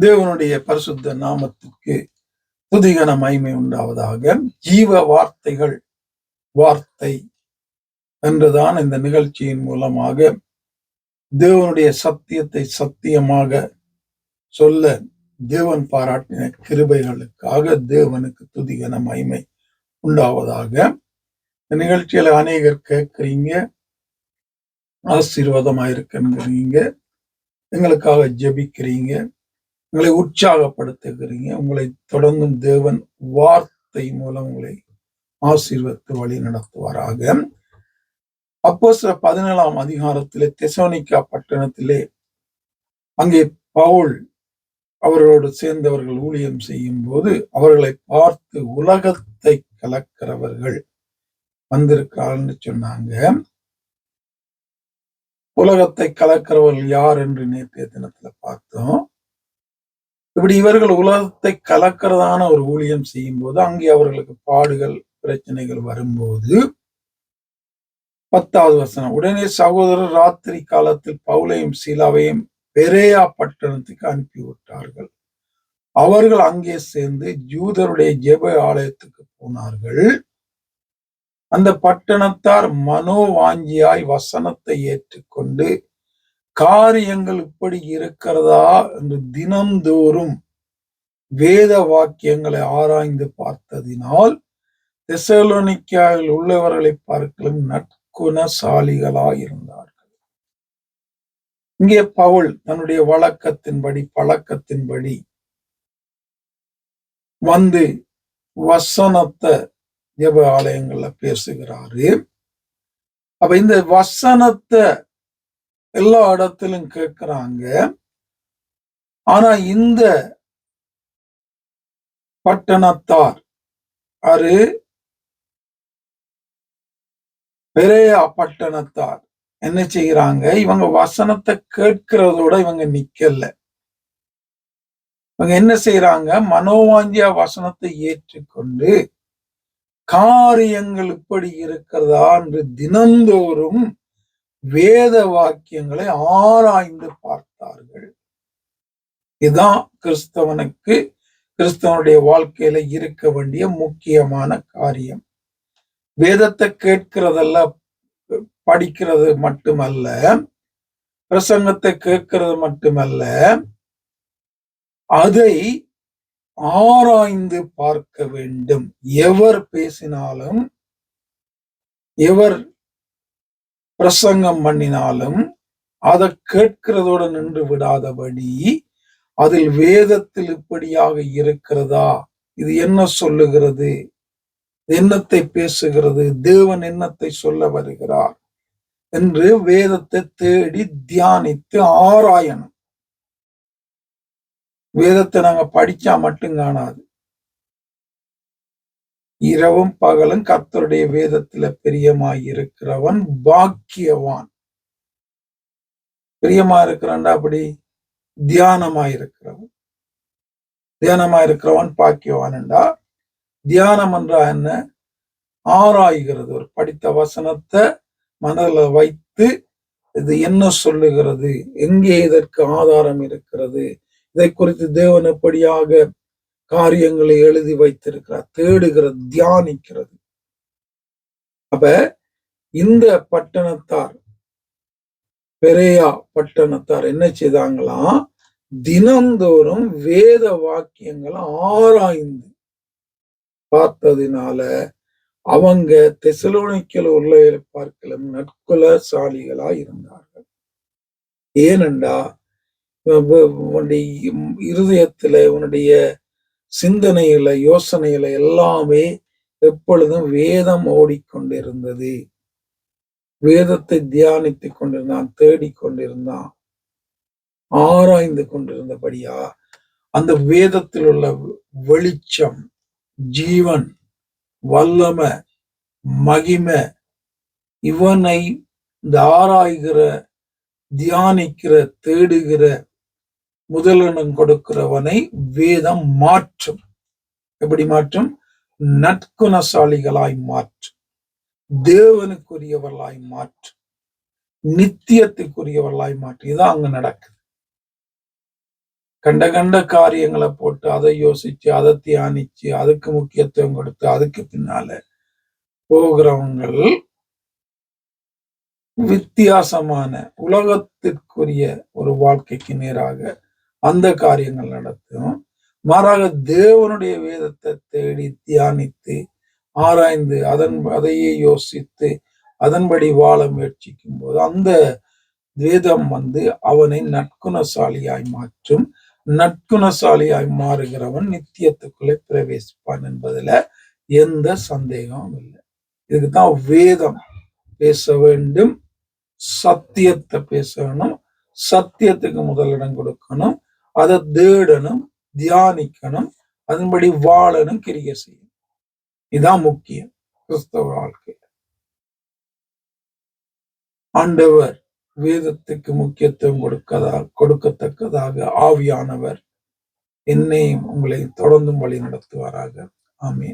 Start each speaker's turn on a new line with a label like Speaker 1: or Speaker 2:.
Speaker 1: தேவனுடைய பரிசுத்த நாமத்துக்கு துதிகன மகிமை உண்டாவதாக ஜீவ வார்த்தைகள் வார்த்தை என்றுதான் இந்த நிகழ்ச்சியின் மூலமாக தேவனுடைய சத்தியத்தை சத்தியமாக சொல்ல தேவன் பாராட்டின கிருபைகளுக்காக தேவனுக்கு துதிகன மகிமை உண்டாவதாக. இந்த நிகழ்ச்சியில அநேகர் கேட்கிறீங்க. ஆசீர்வாதமாயிருக்கிறீங்க எங்களுக்காக ஜெபிக்கிறீங்க. உங்களை உற்சாகப்படுத்துகிறீங்க. உங்களை தொடர்ந்தும் தேவன் வார்த்தை மூலம் உங்களை ஆசீர்வத்து வழி நடத்துவாராக. அப்போ சில பதினேழாம் அதிகாரத்திலே தெசோனிக்கா பட்டணத்திலே அங்கே பவுல் அவர்களோடு சேர்ந்தவர்கள் ஊழியம் செய்யும் போது அவர்களை பார்த்து உலகத்தை கலக்கிறவர்கள் வந்திருக்காருன்னு சொன்னாங்க. உலகத்தை கலக்கிறவர்கள் யார் என்று நேற்றைய தினத்துல பார்த்தோம். இப்படி இவர்கள் உலகத்தை கலக்கிறதான ஒரு ஊழியம் செய்யும் போது அங்கே அவர்களுக்கு பாடுகள் பிரச்சனைகள் வரும்போது பத்தாவது வசனம் உடனே சகோதரர் ராத்திரி காலத்தில் பவுலையும் சீலாவையும் பெரேயா பட்டணத்துக்கு அனுப்பிவிட்டார்கள். அவர்கள் அங்கே சேர்ந்து ஜூதருடைய ஜெப ஆலயத்துக்கு போனார்கள். அந்த பட்டணத்தார் மனோவாஞ்சியாய் வசனத்தை ஏற்றுக்கொண்டு காரியங்கள் இப்படி இருக்கிறதா என்று தினந்தோறும் வேத வாக்கியங்களை ஆராய்ந்து பார்த்ததினால் தெசலோனிக்காவில் உள்ளவர்களை பார்க்கலும் நற்குணசாலிகளாய் இருந்தார்கள் இங்கே பவுல் தன்னுடைய வழக்கத்தின்படி பழக்கத்தின்படி வந்து வசனத்தை ஜெப ஆலயங்கள்ல பேசுகிறாரு. அப்ப இந்த வசனத்தை எல்லா இடத்திலும் கேட்கிறாங்க. ஆனா இந்த பட்டணத்தார் அரு பெரையா பட்டணத்தார். என்ன செய்யறாங்க இவங்க வசனத்தை கேட்கிறதோட இவங்க நிக்கல. இவங்க என்ன செய்யறாங்க மனோவாஞ்சியா வசனத்தை ஏற்றுக்கொண்டு காரியங்கள் இப்படி இருக்கிறதா என்று தினந்தோறும் வேத வாக்கியங்களை ஆராய்ந்து பார்த்தார்கள். இதுதான் கிறிஸ்தவனுக்கு கிறிஸ்தவனுடைய வாழ்க்கையில இருக்க வேண்டிய முக்கியமான காரியம். வேதத்தை கேட்கிறதல்ல படிக்கிறது மட்டுமல்ல பிரசங்கத்தை கேட்கிறது மட்டுமல்ல அதை ஆராய்ந்து பார்க்க வேண்டும். எவர் பேசினாலும் எவர் பிரசங்கம் பண்ணினாலும் அதை கேட்கிறதோடு நின்று விடாதபடி அதில் வேதத்தில் இப்படியாக இருக்கிறதா? இது என்ன சொல்லுகிறது? என்னத்தை பேசுகிறது? தேவன் என்னத்தை சொல்ல வருகிறார்? என்று வேதத்தை தேடி தியானித்து ஆராயணும். வேதத்தை நாங்க படிச்சா மட்டும் காணாது. இரவும் பகலும் கர்த்தருடைய வேதத்துல பிரியமாயிருக்கிறவன் பாக்கியவான். பிரியமா இருக்கிறான்டா அப்படி? தியானமா இருக்கிறவன் தியானமா இருக்கிறவன் பாக்கியவான்டா தியானம் என்றா என்ன? ஆராய்கிறது. ஒரு படித்த வசனத்தை மனதில் வைத்து இது என்ன சொல்லுகிறது? எங்கே இதற்கு ஆதாரம் இருக்கிறது? இதை குறித்து தேவன் எப்படியாக காரியங்களை எழுதி வைத்திருக்கிறார் தேடுகிறது தியானிக்கிறது. அப்ப இந்த பட்டணத்தார் பெரியா பட்டணத்தார் என்ன செய்தாங்களாம் தினந்தோறும் வேத வாக்கியங்களை ஆராய்ந்து பார்த்ததினால அவங்க தெசலோனிக்கல் உள்ள பார்க்கலாம் நற்குலசாலிகளா இருந்தார்கள். ஏனென்றா உன்னுடைய இருதயத்துல உன்னுடைய சிந்தனையில யோசனையில எல்லாமே எப்பொழுதும் வேதம் ஓடிக்கொண்டிருந்தது. வேதத்தை தியானித்து கொண்டிருந்தான் தேடிக்கொண்டிருந்தான் ஆராய்ந்து கொண்டிருந்தபடியா அந்த வேதத்தில் உள்ள வெளிச்சம் ஜீவன் வல்லம மகிமை இவனை இந்த ஆராய்கிற தியானிக்கிற தேடுகிற முதலிடம் கொடுக்கிறவனை வேதம் மாற்றும். எப்படி மாற்றும்? நற்குணசாலிகளாய் மாற்றும். தேவனுக்குரியவர்களாய் மாற்றும். நித்தியத்துக்குரியவர்களாய் மாற்றும். இதான் அங்க நடக்குது. கண்ட கண்ட காரியங்களை போட்டு அதை யோசிச்சு அதை தியானிச்சு அதுக்கு முக்கியத்துவம் கொடுத்து அதுக்கு பின்னால போகிறவங்கள் வித்தியாசமான உலகத்திற்குரிய ஒரு வாழ்க்கைக்கு நேராக அந்த காரியங்கள் நடத்தும். மாறாக தேவனுடைய வேதத்தை தேடி தியானித்து ஆராய்ந்து அதன் அதையே யோசித்து அதன்படி வாழ முயற்சிக்கும் போது அந்த வேதம் வந்து அவனை நற்குணசாலியாய் மாற்றும். நற்குணசாலியாய் மாறுகிறவன் நித்தியத்துக்குள்ளே பிரவேசிப்பான் என்பதுல எந்த சந்தேகமும் இல்லை. இதுக்குதான் வேதம் பேச வேண்டும். சத்தியத்தை பேசணும். சத்தியத்துக்கு முதலிடம் கொடுக்கணும். அதை தேடணும் தியானிக்கணும் அதன்படி வாழணும் கிரிய செய்யணும். இதுதான் முக்கியம் கிறிஸ்தவ வாழ்க்கை. ஆண்டவர் வேதத்துக்கு முக்கியத்துவம் கொடுக்கதா கொடுக்கத்தக்கதாக ஆவியானவர் என்னையும் உங்களை தொடர்ந்தும் வழி நடத்துவாராக ஆமீன்.